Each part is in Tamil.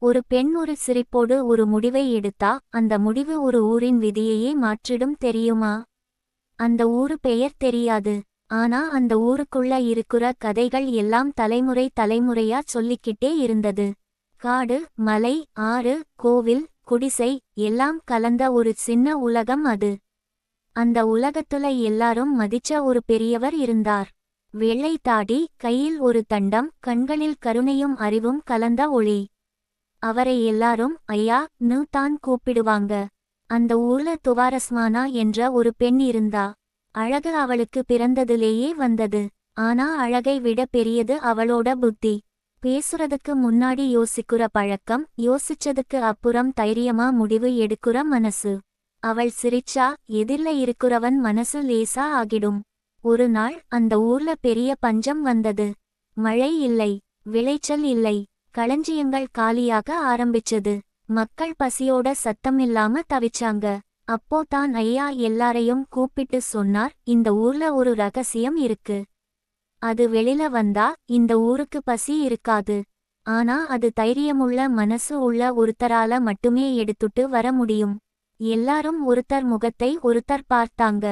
ஒரு பெண் ஒரு சிரிப்போடு ஒரு முடிவை எடுத்தா அந்த முடிவு ஒரு ஊரின் விதியையே மாற்றிடும் தெரியுமா? அந்த ஊரு பெயர் தெரியாது. ஆனா அந்த ஊருக்குள்ள இருக்கிற கதைகள் எல்லாம் தலைமுறை தலைமுறையா சொல்லிக்கிட்டே இருந்தது. காடு மலை ஆறு கோவில் குடிசை எல்லாம் கலந்த ஒரு சின்ன உலகம் அது. அந்த உலகத்துல எல்லாரும் மதிச்ச ஒரு பெரியவர் இருந்தார். வெள்ளை தாடி கையில் ஒரு தண்டம் கண்களில் கருணையும் அறிவும் கலந்த ஒளி. அவரை எல்லாரும் ஐயா நு தான் கூப்பிடுவாங்க. அந்த ஊர்ல துவாரஸ்மானா என்ற ஒரு பெண் இருந்தா. அழகு அவளுக்கு பிறந்ததிலேயே வந்தது. ஆனா அழகை விட பெரியது அவளோட புத்தி. பேசுறதுக்கு முன்னாடி யோசிக்கிற பழக்கம் யோசிச்சதுக்கு அப்புறம் தைரியமா முடிவு எடுக்கிற மனசு. அவள் சிரிச்சா எதிர்ல இருக்கிறவன் மனசு லேசா ஆகிடும். ஒரு நாள் அந்த ஊர்ல பெரிய பஞ்சம் வந்தது. மழை இல்லை விளைச்சல் இல்லை. களஞ்சியங்கள் காலியாக ஆரம்பிச்சது. மக்கள் பசியோட சத்தமில்லாம தவிச்சாங்க. அப்போ தான் ஐயா எல்லாரையும் கூப்பிட்டு சொன்னார் இந்த ஊர்ல ஒரு ரகசியம் இருக்கு. அது வெளில வந்தா இந்த ஊருக்கு பசி இருக்காது. ஆனா அது தைரியமுள்ள மனசு உள்ள ஒருத்தரால மட்டுமே எடுத்துட்டு வர முடியும். எல்லாரும் ஒருத்தர் முகத்தை ஒருத்தர் பார்த்தாங்க.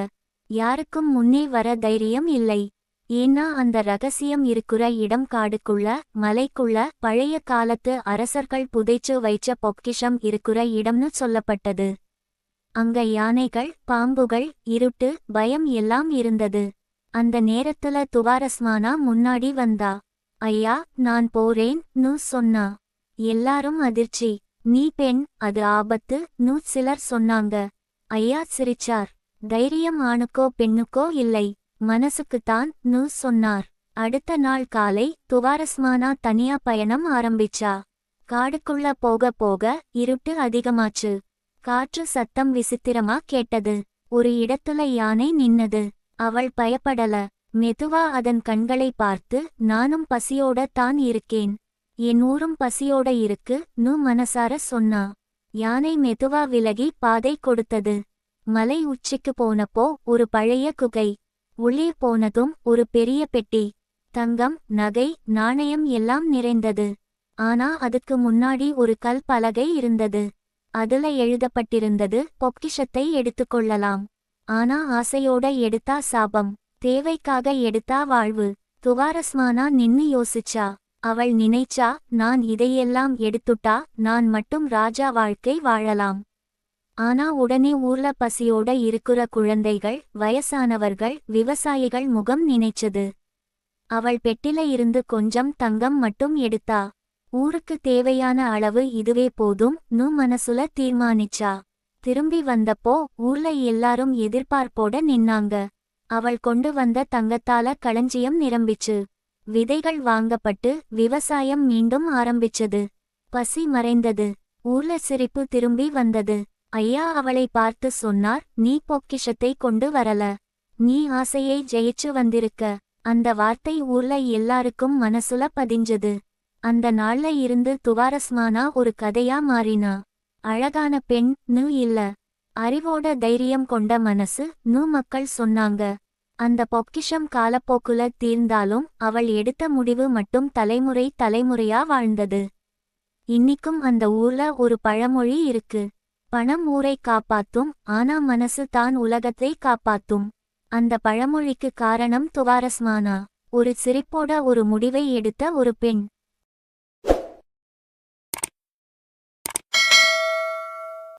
யாருக்கும் முன்னே வர தைரியம் இல்லை. ஏன்னா அந்த ரகசியம் இருக்குற இடம் காடுக்குள்ள மலைக்குள்ள பழைய காலத்து அரசர்கள் புதைச்சு வைச்ச பொக்கிஷம் இருக்குற இடம்னு சொல்லப்பட்டது. அங்க யானைகள் பாம்புகள் இருட்டு பயம் எல்லாம் இருந்தது. அந்த நேரத்துல துவாரஸ்மானா முன்னாடி வந்தா ஐயா நான் போறேன்னு சொன்னா. எல்லாரும் அதிர்ச்சி. நீ பெண் அது ஆபத்து நு சிலர் சொன்னாங்க. ஐயா சிரிச்சார். தைரியம் ஆணுக்கோ பெண்ணுக்கோ இல்லை. மனசுக்குத்தான் நு சொன்னார். அடுத்த நாள் காலை துவாரஸ்மானா தனியா பயணம் ஆரம்பிச்சா. காடுக்குள்ள போக போக இருட்டு அதிகமாச்சு. காற்று சத்தம் விசித்திரமா கேட்டது. ஒரு இடத்துல யானை நின்னது. அவள் பயப்படல. மெதுவா அதன் கண்களை பார்த்து நானும் பசியோட தான் இருக்கேன். என் ஊரும் பசியோட இருக்கு நு மனசார சொன்னா. யானை மெதுவா விலகி பாதை கொடுத்தது. மலை உச்சிக்கு போனப்போ ஒரு பழைய குகை. உள்ளே போனதும் ஒரு பெரிய பெட்டி தங்கம் நகை நாணயம் எல்லாம் நிறைந்தது. ஆனா அதுக்கு முன்னாடி ஒரு கல் பலகை இருந்தது. அதுல எழுதப்பட்டிருந்தது பொக்கிஷத்தை எடுத்துக்கொள்ளலாம் ஆனா ஆசையோட எடுத்தா சாபம் தேவைக்காக எடுத்தா வாழ்வு. துவாரஸ்மானா நின்னு யோசிச்சா அவள் நினைச்சா நான் இதையெல்லாம் எடுத்துட்டா நான் மட்டும் ராஜா வாழ்க்கை வாழலாம். ஆனா உடனே ஊர்ல பசியோட இருக்கிற குழந்தைகள் வயசானவர்கள் விவசாயிகள் முகம் நினைச்சது. அவள் பெட்டில இருந்து கொஞ்சம் தங்கம் மட்டும் எடுத்தா. ஊருக்கு தேவையான அளவு இதுவே போதும் நு மனசுல தீர்மானிச்சா. திரும்பி வந்தப்போ ஊர்ல எல்லாரும் எதிர்பார்ப்போட நின்னாங்க. அவள் கொண்டு வந்த தங்கத்தால களஞ்சியம் நிரம்பிச்சு. விதைகள் வாங்கப்பட்டு விவசாயம் மீண்டும் ஆரம்பிச்சது. பசி மறைந்தது. ஊர்ல சிரிப்பு திரும்பி வந்தது. ஐயா அவளை பார்த்து சொன்னார் நீ பொக்கிஷத்தை கொண்டு வரல. நீ ஆசையை ஜெயிச்சு வந்திருக்க. அந்த வார்த்தை ஊர்ல எல்லாருக்கும் மனசுல பதிஞ்சது. அந்த நாள்ல இருந்து துவாரஸ்மானா ஒரு கதையா மாறினா. அழகான பெண் நு இல்ல. அறிவோட தைரியம் கொண்ட மனசு நு மக்கள் சொன்னாங்க. அந்த பொக்கிஷம் காலப்போக்குல தீர்ந்தாலும் அவள் எடுத்த முடிவு மட்டும் தலைமுறை தலைமுறையா வாழ்ந்தது. இன்னிக்கும் அந்த ஊர்ல ஒரு பழமொழி இருக்கு. பணம் ஊரை காப்பாத்தும் ஆனா மனசு தான் உலகத்தை காப்பாத்தும். அந்த பழமொழிக்கு காரணம் துவாரஸ்மானா. ஒரு சிரிப்போட ஒரு முடிவை எடுத்த ஒரு பெண்.